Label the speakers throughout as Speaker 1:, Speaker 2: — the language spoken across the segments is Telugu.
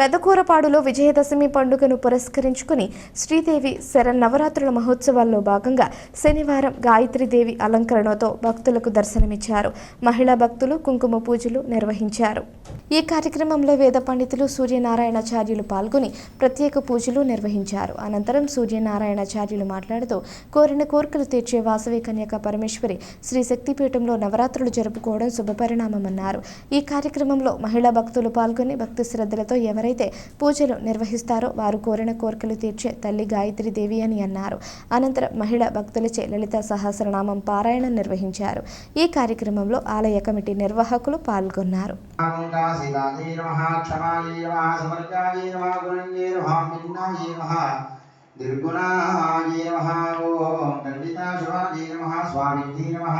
Speaker 1: పెద్దకూరపాడులో విజయదశమి పండుగను పురస్కరించుకుని శ్రీదేవి శరన్నవరాత్రుల మహోత్సవాల్లో భాగంగా శనివారం గాయత్రీదేవి అలంకరణతో భక్తులకు దర్శనమిచ్చారు. మహిళా భక్తులు కుంకుమ పూజలు నిర్వహించారు. ఈ కార్యక్రమంలో వేద పండితులు సూర్యనారాయణాచార్యులు పాల్గొని ప్రత్యేక పూజలు నిర్వహించారు. అనంతరం సూర్యనారాయణాచార్యులు మాట్లాడుతూ కోరిన కోరికలు తీర్చే వాసవి కన్యక పరమేశ్వరి శ్రీ శక్తిపీఠంలో నవరాత్రులు జరుపుకోవడం శుభపరిణామమన్నారు. ఈ కార్యక్రమంలో మహిళా భక్తులు పాల్గొని భక్తి శ్రద్ధలతో ఎవరైతే పూజలు నిర్వహిస్తారో వారు కోరిన కోరికలు తీర్చే తల్లి గాయత్రి దేవి అని అన్నారు. అనంతరం మహిళా భక్తులచే లలిత సహస్రనామం పారాయణం నిర్వహించారు. ఈ కార్యక్రమంలో ఆలయ కమిటీ నిర్వాహకులు పాల్గొన్నారు.
Speaker 2: కాశీదాయే నమః క్షమాయే నమః సమర్గాయే నమః గుణంగే నమః మిన్నాయే నమః నిర్గుణాయే నమః ఓం ఖండితాశివాయే నమః స్వామిన్యే నమః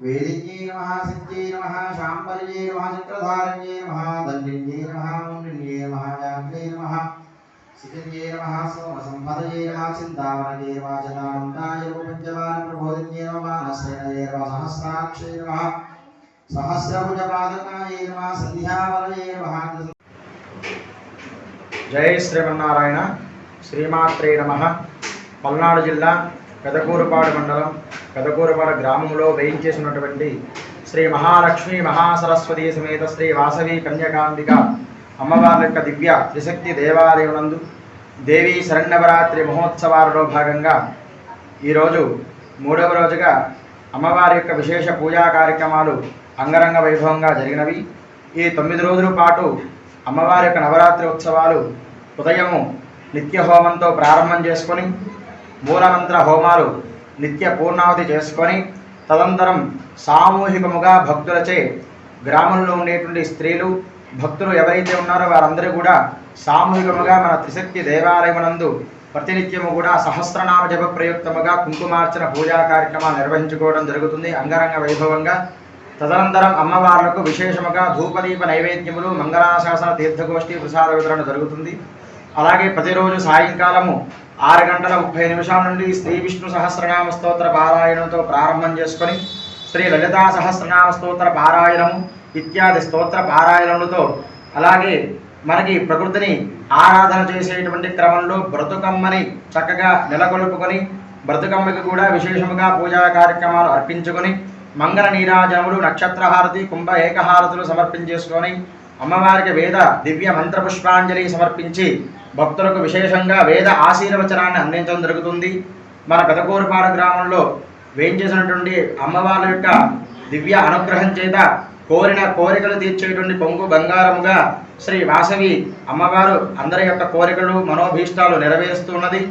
Speaker 2: వేదిన్యే నమః సిద్ధ్యే నమః శాంబర్యే నమః చక్రధారణ్యే నమః దండిన్యే నమః ముండిన్యే నమః వ్యాఘ్రే నమః సిజన్యే నమః సోమసంపదయే నమః చింతామణయే నమః చదానందాయ పంచవాన ప్రబోధిన్యే నమః మానసేనయే నమః సహస్రాక్షే నమః సహస్రభుజపాదకాయ నమః సంధ్యావలయే నమః
Speaker 3: జై శ్రీమన్నారాయణ. శ్రీమాత్రే నమ. పల్నాడు జిల్లా పెదకూరుపాడు మండలం పెదకూరుపాడు గ్రామంలో వేయించేసినటువంటి శ్రీ మహాలక్ష్మి మహాసరస్వతి సమేత శ్రీ వాసవి కన్యకాంబిక అమ్మవారి యొక్క దివ్య త్రిశక్తి దేవాలయమునందు దేవీ శరణవరాత్రి మహోత్సవాలలో భాగంగా ఈరోజు మూడవ రోజుగా అమ్మవారి యొక్క విశేష పూజా కార్యక్రమాలు అంగరంగ వైభవంగా జరిగినవి. ఈ తొమ్మిది రోజుల పాటు అమ్మవారి యొక్క నవరాత్రి ఉత్సవాలు ఉదయము నిత్య హోమంతో ప్రారంభం చేసుకొని మూలమంత్ర హోమాలు నిత్య పూర్ణావతి చేసుకొని తదనంతరం సామూహికముగా భక్తులచే గ్రామంలో ఉండేటువంటి స్త్రీలు భక్తులు ఎవరైతే ఉన్నారో వారందరూ కూడా సామూహికముగా మన త్రిశక్తి దేవాలయమునందు ప్రతినిత్యము కూడా సహస్రనామ జప ప్రయుక్తముగా కుంకుమార్చన పూజా కార్యక్రమాలు నిర్వహించుకోవడం జరుగుతుంది. అంగరంగ వైభవంగా తదనంతరం అమ్మవార్లకు విశేషముగా ధూపదీప నైవేద్యములు మంగళాశాసన తీర్థగోష్ఠి ప్రసాద వితరణ జరుగుతుంది. అలాగే ప్రతిరోజు సాయంకాలము ఆరు గంటల ముప్పై నిమిషాల నుండి శ్రీ విష్ణు సహస్రనామ స్తోత్ర పారాయణంతో ప్రారంభం చేసుకొని శ్రీ లలితా సహస్రనామ స్తోత్ర పారాయణము ఇత్యాది స్తోత్ర పారాయణములతో అలాగే మనకి ప్రకృతిని ఆరాధన చేసేటువంటి క్రమంలో బ్రతుకమ్మని చక్కగా నెలకొల్పుకొని బ్రతుకమ్మకి కూడా విశేషముగా పూజా కార్యక్రమాలు అర్పించుకొని మంగళ నీరాజనములు నక్షత్రహారతి కుంభ ఏకహారతులు సమర్పించేసుకొని అమ్మవారికి వేద దివ్య మంత్ర పుష్పాంజలి సమర్పించి భక్తులకు విశేషంగా వేద ఆశీర్వచనాన్ని అందించడం జరుగుతుంది. మన పెదకూరుపాడు గ్రామంలో వేయించేసినటువంటి అమ్మవారి యొక్క దివ్య అనుగ్రహం చేత కోరిన కోరికలు తీర్చేటువంటి పొంగు బంగారముగా శ్రీ వాసవి అమ్మవారు అందరి యొక్క కోరికలు మనోభీష్టాలు నెరవేరుస్తున్నది.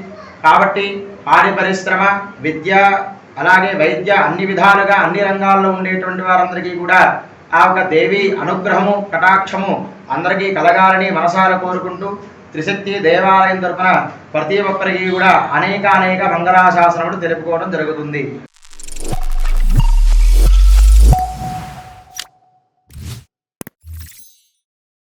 Speaker 3: కాబట్టి పాడి పరిశ్రమ విద్య అలాగే వైద్య అన్ని విధాలుగా అన్ని రంగాల్లో ఉండేటువంటి వారందరికీ కూడా ఆ యొక్క దేవి అనుగ్రహము కటాక్షము అందరికీ కలగాలని మనసారా కోరుకుంటూ త్రిశక్తి దేవాలయం తరఫున ప్రతి ఒక్కరికి కూడా అనేక అనేక మంగళాశాసనములు తెలుపుకోవడం జరుగుతుంది.